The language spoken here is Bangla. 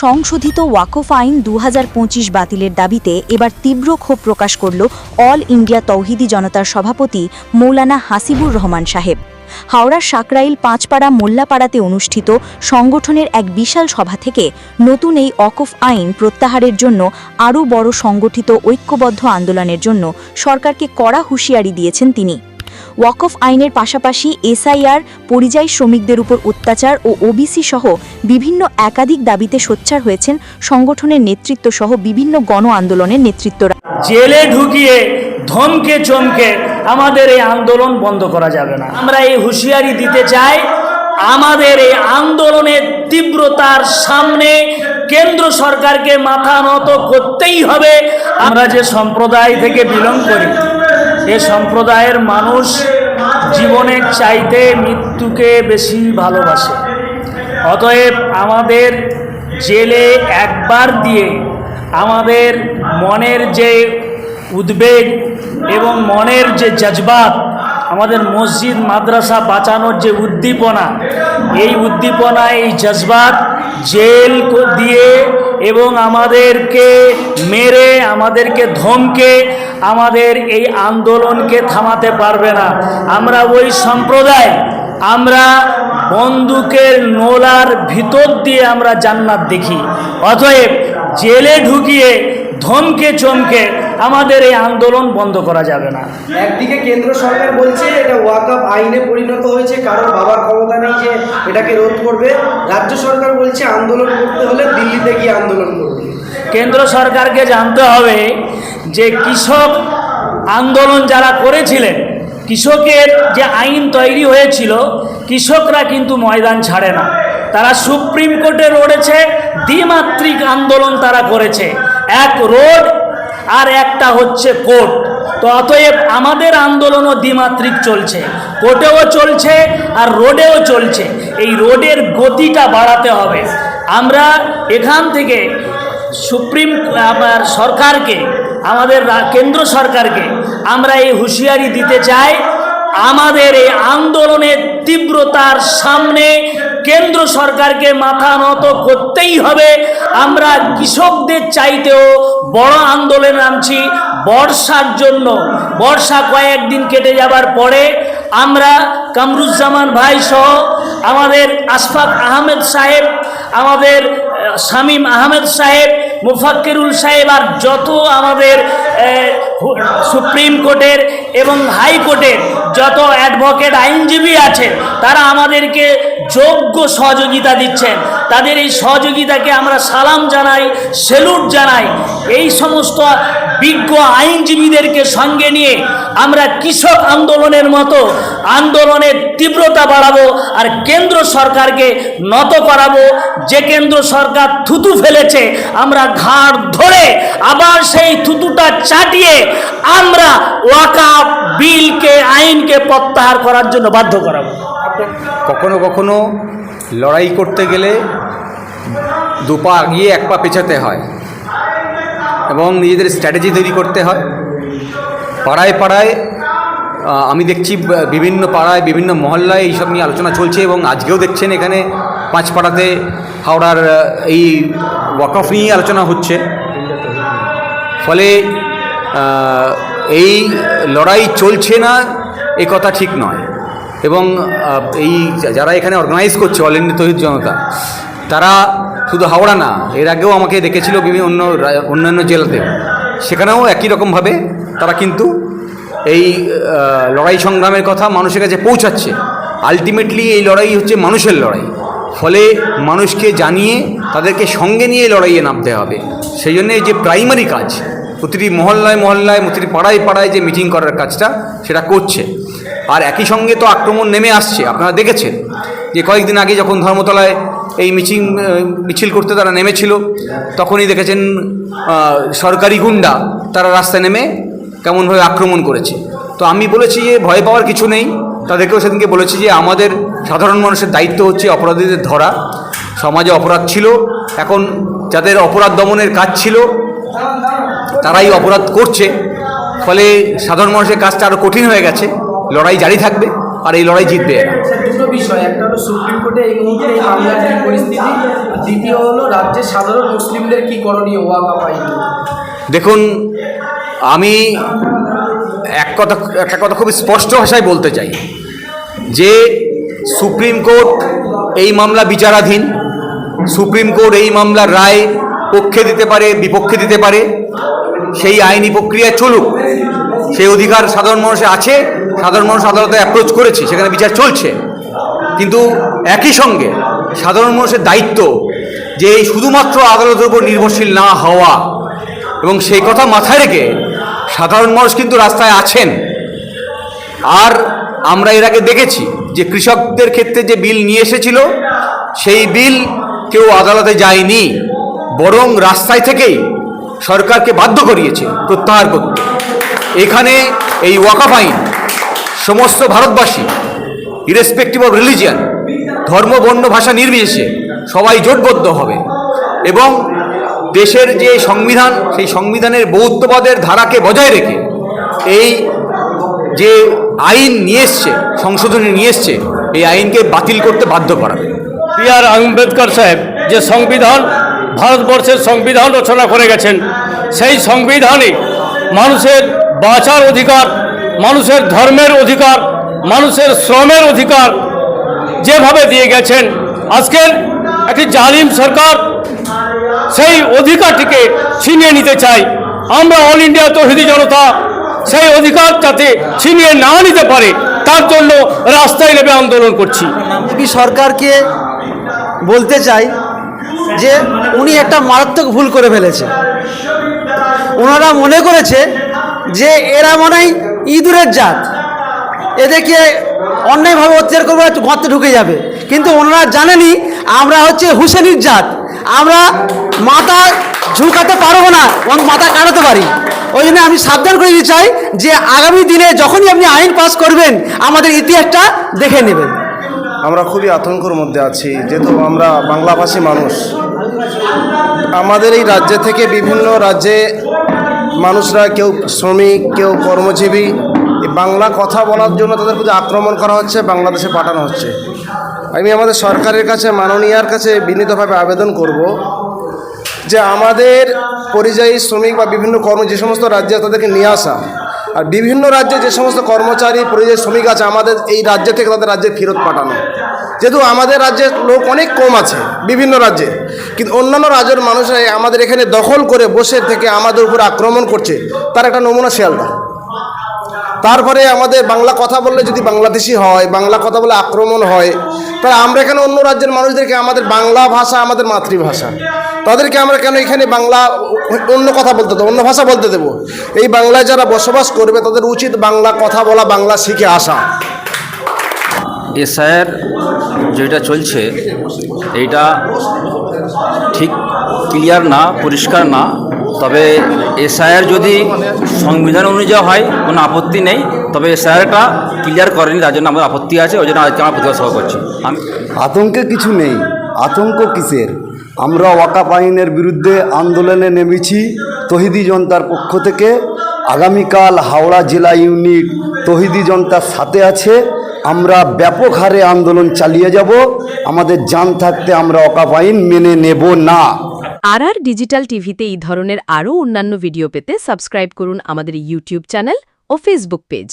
সংশোধিত ওয়াকফ আইন দু হাজার পঁচিশ বাতিলের দাবিতে এবার তীব্র ক্ষোভ প্রকাশ করল অল ইন্ডিয়া তৌহিদি জনতার সভাপতি মৌলানা হাসিবুর রহমান সাহেব। হাওড়ার সাকরাইল পাঁচপাড়া মোল্লাপাড়াতে অনুষ্ঠিত সংগঠনের এক বিশাল সভা থেকে নতুন এই অকফ আইন প্রত্যাহারের জন্য আরও বড় সংগঠিত ঐক্যবদ্ধ আন্দোলনের জন্য সরকারকে কড়া হুঁশিয়ারি দিয়েছেন তিনি। ওয়াকফ আইনের পাশাপাশি এসআইআর, পরিযায়ী শ্রমিকদের উপর অত্যাচার ও ওবিসি সহ বিভিন্ন একাধিক দাবিতে সোচ্চার হয়েছেন সংগঠনের নেতৃত্ব সহ বিভিন্ন গণ আন্দোলনের নেতৃত্বরা। জেলে ঢুকিয়ে ধমকে চমকে আমাদের এই আন্দোলন বন্ধ করা যাবে না। আমরা এই হুঁশিয়ারি দিতে চাই, আমাদের এই আন্দোলনের তীব্রতার সামনে কেন্দ্র সরকারকে মাথা নত করতেই হবে। আমরা যে সম্প্রদায় থেকে বিলং করি এ সম্প্রদায়ের মানুষ জীবনের চাইতে মৃত্যুকে বেশি ভালোবাসে। অতএব আমাদের জেলে একবার দিয়ে আমাদের মনের যে উদ্বেগ এবং মনের যে জজবাত, আমাদের মসজিদ, মাদ্রাসা বাঁচানোর যে উদ্দীপনা, এই উদ্দীপনা, এই জজবাত জেল দিয়ে এবং আমাদেরকে মেরে, আমাদেরকে ধমকে আমাদের এই আন্দোলনকে থামাতে পারবে না। আমরা ওই সম্প্রদায় আমরা বন্দুকের নোলার ভিতর দিয়ে আমরা জান্নাত দেখি। অতএব জেলে ঢুকিয়ে ধমকে চমকে আমাদের এই আন্দোলন বন্ধ করা যাবে না। একদিকে কেন্দ্র সরকার বলছে এটা ওয়াকআপ আইনে পরিণত হয়েছে কারোর বাবার ক্ষমতা নেই যে এটাকে রোধ করবে। রাজ্য সরকার বলছে আন্দোলন করতে হলে দিল্লিতে গিয়ে আন্দোলন করবে। কেন্দ্র সরকারকে জানতে হবে যে কৃষক আন্দোলন যারা করেছিলেন, কৃষকের যে আইন তৈরি হয়েছিল, কৃষকরা কিন্তু ময়দান ছাড়ে না। তারা সুপ্রিম কোর্টে লড়েছে, দ্বিমাত্রিক আন্দোলন তারা করেছে। এক রোড আর একটা হচ্ছে কোর্ট। তো অতএব আমাদের আন্দোলনও দ্বিমাত্রিক চলছে, কোর্টেও চলছে আর রোডেও চলছে। এই রোডের গতিটা বাড়াতে হবে। আমরা এখান থেকে সুপ্রিম সরকারকে আমাদের কেন্দ্র সরকারকে আমরা এই হুঁশিয়ারি দিতে চাই, আমাদের এই আন্দোলনের তীব্রতার সামনে কেন্দ্র সরকারকে মাথা নত করতেই হবে। আমরা কৃষকদের চাইতেও বড় আন্দোলনে নামছি, বর্ষার জন্য। বর্ষা কয়েকদিন কেটে যাবার পরে আমরা কামরুজ্জামান ভাই সহ আমাদের আশফাক আহমেদ সাহেব আমাদের শামীম আহমেদ সাহেব মুফাক্কিরুল সাহেব আর যত আমাদের সুপ্রিম কোর্টের এবং হাইকোর্টের যত অ্যাডভোকেট আইনজীবী আছে তারা আমাদেরকে যোগ্য সহযোগিতা দিচ্ছেন। তাদের এই সহযোগিতাকে আমরা সালাম জানাই, সেলুট জানাই। এই সমস্ত বিজ্ঞ আইনজীবীদেরকে সঙ্গে নিয়ে আমরা কৃষক আন্দোলনের মতো আন্দোলনের তীব্রতা বাড়াবো আর কেন্দ্র সরকারকে নত করাবো। যে কেন্দ্র সরকার থুতু ফেলেছে, আমরা ঘাড় ধরে আবার সেই থুতুটা চাটিয়ে আমরা ওয়াকা বিলকে আইনকে প্রত্যাহার করার জন্য বাধ্য করাবো কখনো কখনো লড়াই করতে গেলে দু পা আগিয়ে এক পা পেছাতে হয় এবং নিজেদের স্ট্র্যাটেজি তৈরি করতে হয়। পাড়ায় পাড়ায় আমি দেখছি বিভিন্ন পাড়ায় বিভিন্ন মহল্লায় এইসব নিয়ে আলোচনা চলছে এবং আজকেও দেখছেন এখানে পাঁচপাড়াতে হাওড়ার আহ, এই ওয়াকফ নিয়ে আলোচনা হচ্ছে। ফলে এই লড়াই চলছে না, এ কথা ঠিক নয়। এবং এই যারা এখানে অর্গানাইজ করছে অল ইন্ডিয়া তহিদ জনতা, তারা শুধু হাওড়া না, এর আগেও আমাকে দেখেছিল বিভিন্ন অন্য অন্যান্য জেলাতে। সেখানেও একই রকমভাবে তারা কিন্তু এই লড়াই সংগ্রামের কথা মানুষের কাছে পৌঁছাচ্ছে। আলটিমেটলি এই লড়াই হচ্ছে মানুষের লড়াই। ফলে মানুষকে জানিয়ে তাদেরকে সঙ্গে নিয়ে লড়াইয়ে নামতে হবে। সেই জন্য যে প্রাইমারি কাজ প্রতিটি মহল্লায় মহল্লায়, প্রতিটি পাড়ায় পাড়ায় যে মিটিং করার কাজটা সেটা করছে। আর একই সঙ্গে তো আক্রমণ নেমে আসছে, আপনারা দেখেছেন যে কয়েকদিন আগে যখন ধর্মতলায় এই মিছিল মিছিল করতে তারা নেমেছিল, তখনই দেখেছেন সরকারি গুন্ডা তারা রাস্তায় নেমে কেমনভাবে আক্রমণ করেছে। তো আমি বলেছি যে ভয় পাওয়ার কিছু নেই, তাদেরকেও সেদিনকে বলেছি যে আমাদের সাধারণ মানুষের দায়িত্ব হচ্ছে অপরাধীদের ধরা। সমাজে অপরাধ ছিল, এখন যাদের অপরাধ দমনের কাজ ছিল তারাই অপরাধ করছে। ফলে সাধারণ মানুষের কাজটা আরও কঠিন হয়ে গেছে। লড়াই জারি থাকবে আর এই লড়াই জিতবে এরা। দুটো বিষয়। একটা হলো সুপ্রিম কোর্টে এই মুহূর্তে এই মামলার কি পরিস্থিতি দ্বিতীয় হলো রাজ্যের সাধারণ মুসলিমদের কি করণীয় ওয়াকাপ দেখুন আমি এক কথা একটা কথা খুব স্পষ্ট ভাষায় বলতে চাই। যে সুপ্রিম কোর্ট এই মামলা বিচারাধীন সুপ্রিম কোর্ট এই মামলার রায় পক্ষে দিতে পারে, বিপক্ষে দিতে পারে, সেই আইনি প্রক্রিয়া চলুক। সেই অধিকার সাধারণ মানুষের আছে, সাধারণ মানুষ আদালতে অ্যাপ্রোচ করেছে, সেখানে বিচার চলছে। কিন্তু একই সঙ্গে সাধারণ মানুষের দায়িত্ব যে এই শুধুমাত্র আদালতের উপর নির্ভরশীল না হওয়া এবং সেই কথা মাথায় রেখে সাধারণ মানুষ কিন্তু রাস্তায় আছেন। আর আমরা এর আগে দেখেছি যে কৃষকদের ক্ষেত্রে যে বিল নিয়ে এসেছিল, সেই বিল কেউ আদালতে যায়নি। বরং রাস্তায় থেকেই সরকারকে বাধ্য করিয়েছে প্রত্যাহার করতে। এখানে এই ওয়াকাফ আইন সমস্ত ভারতবাসী ইরেসপেক্টিভ অফ রিলিজিয়ান ধর্ম, বর্ণ, ভাষা নির্বিশেষে সবাই জোটবদ্ধ হবে এবং দেশের যে সংবিধান, সেই সংবিধানের বৌদ্ধবাদের ধারাকে বজায় রেখে এই যে আইন নিয়ে এসছে, সংশোধনী নিয়ে এসছে, এই আইনকে বাতিল করতে বাধ্য করাবে বি আর আম্বেদকর সাহেব, যে সংবিধান ভারতবর্ষের সংবিধান রচনা করে গেছেন। সেই সংবিধানে মানুষের বাঁচার অধিকার, মানুষের ধর্মের অধিকার, মানুষের শ্রমের অধিকার যেভাবে দিয়ে গেছেন। আজকের একটি জালিম সরকার সেই অধিকারটিকে ছিনিয়ে নিতে চাই আমরা অল ইন্ডিয়া তহিদি জনতা সেই অধিকার যাতে ছিনিয়ে না নিতে পারে, তার জন্য রাস্তায় নেমে আন্দোলন করছি। সরকারকে বলতে চাই যে উনি একটা মারাত্মক ভুল করে ফেলেছে। ওনারা মনে করেছে যে এরা মনে হয় ইঁদুরের জাত। এদেরকে অন্যায়ভাবে অত্যাচার করবে গর্তে ঢুকে যাবে। কিন্তু ওনারা জানেনই আমরা হচ্ছে হুসেনির জাত। আমরা মাথা ঝুঁকাতে পারব না এবং মাথা কাটাতে পারি। ওই জন্য আমি সাবধান করে দিতে চাই যে আগামী দিনে যখনই আপনি আইন পাস করবেন, আমাদের ইতিহাসটা দেখে নেবেন। আমরা খুবই আতঙ্কর মধ্যে আছি, যেহেতু আমরা বাংলাভাষী মানুষ। আমাদের এই রাজ্য থেকে বিভিন্ন রাজ্যে মানুষরা, কেউ শ্রমিক, কেউ কর্মজীবী বাংলা কথা বলার জন্য তাদের প্রতি আক্রমণ করা হচ্ছে, বাংলাদেশে পাঠানো হচ্ছে। আমি আমাদের সরকারের কাছে, মাননীয়ার কাছে বিনীতভাবে আবেদন করব যে আমাদের পরিযায়ী শ্রমিক বা বিভিন্ন কর্ম, যে সমস্ত রাজ্যে তাদেরকে নিয়ে আসা আর বিভিন্ন রাজ্যে যে সমস্ত কর্মচারী, পরিযায়ী শ্রমিক আছে, আমাদের এই রাজ্য থেকে তাদের রাজ্যে ফেরত পাঠানো। যেহেতু আমাদের রাজ্যের লোক অনেক কম আছে, বিভিন্ন রাজ্যে। কিন্তু অন্যান্য রাজ্যের মানুষরা আমাদের এখানে দখল করে বসে থেকে আমাদের উপর আক্রমণ করছে, তার একটা নমুনা শিয়ালদা। তারপরে আমাদের বাংলা কথা বললে যদি বাংলাদেশি হয়, বাংলা কথা বলে আক্রমণ হয়, তাহলে আমরা এখানে অন্য রাজ্যের মানুষদেরকে আমাদের বাংলা ভাষা আমাদের মাতৃভাষা। তাদেরকে আমরা কেন এখানে বাংলা অন্য কথা বলতে দেবো, অন্য ভাষা বলতে দেবো? এই বাংলায় যারা বসবাস করবে, তাদের উচিত বাংলা কথা বলা, বাংলা শিখে আসা। এসআইয়ের যেটা চলছে, এইটা ঠিক ক্লিয়ার না, পরিষ্কার না। তবে এসআইআর যদি সংবিধান অনুযায়ী হয়, কোনো আপত্তি নেই। তবে এসআইআরটা ক্লিয়ার করেনি, তার জন্য আমার আপত্তি আছে, ওই জন্য আজকে আমার প্রতিবাদ সভা করছি। আমি আতঙ্কে কিছু নেই। আতঙ্ক কিসের? আমরা ওয়াকাপ আইনের বিরুদ্ধে আন্দোলনে নেমেছি তহিদি জনতার পক্ষ থেকে। আগামীকাল হাওড়া জেলা ইউনিট তহিদি জনতার সাথে আছে। আমরা ব্যাপক হারে আন্দোলন চালিয়ে যাব। আমাদের জান থাকতে আমরা ওয়াকাপ আইন মেনে নেব না। আর আর ডিজিটাল টিভিতে এই ধরনের আরও অন্যান্য ভিডিও পেতে সাবস্ক্রাইব করুন আমাদের ইউটিউব চ্যানেল ও ফেসবুক পেজ।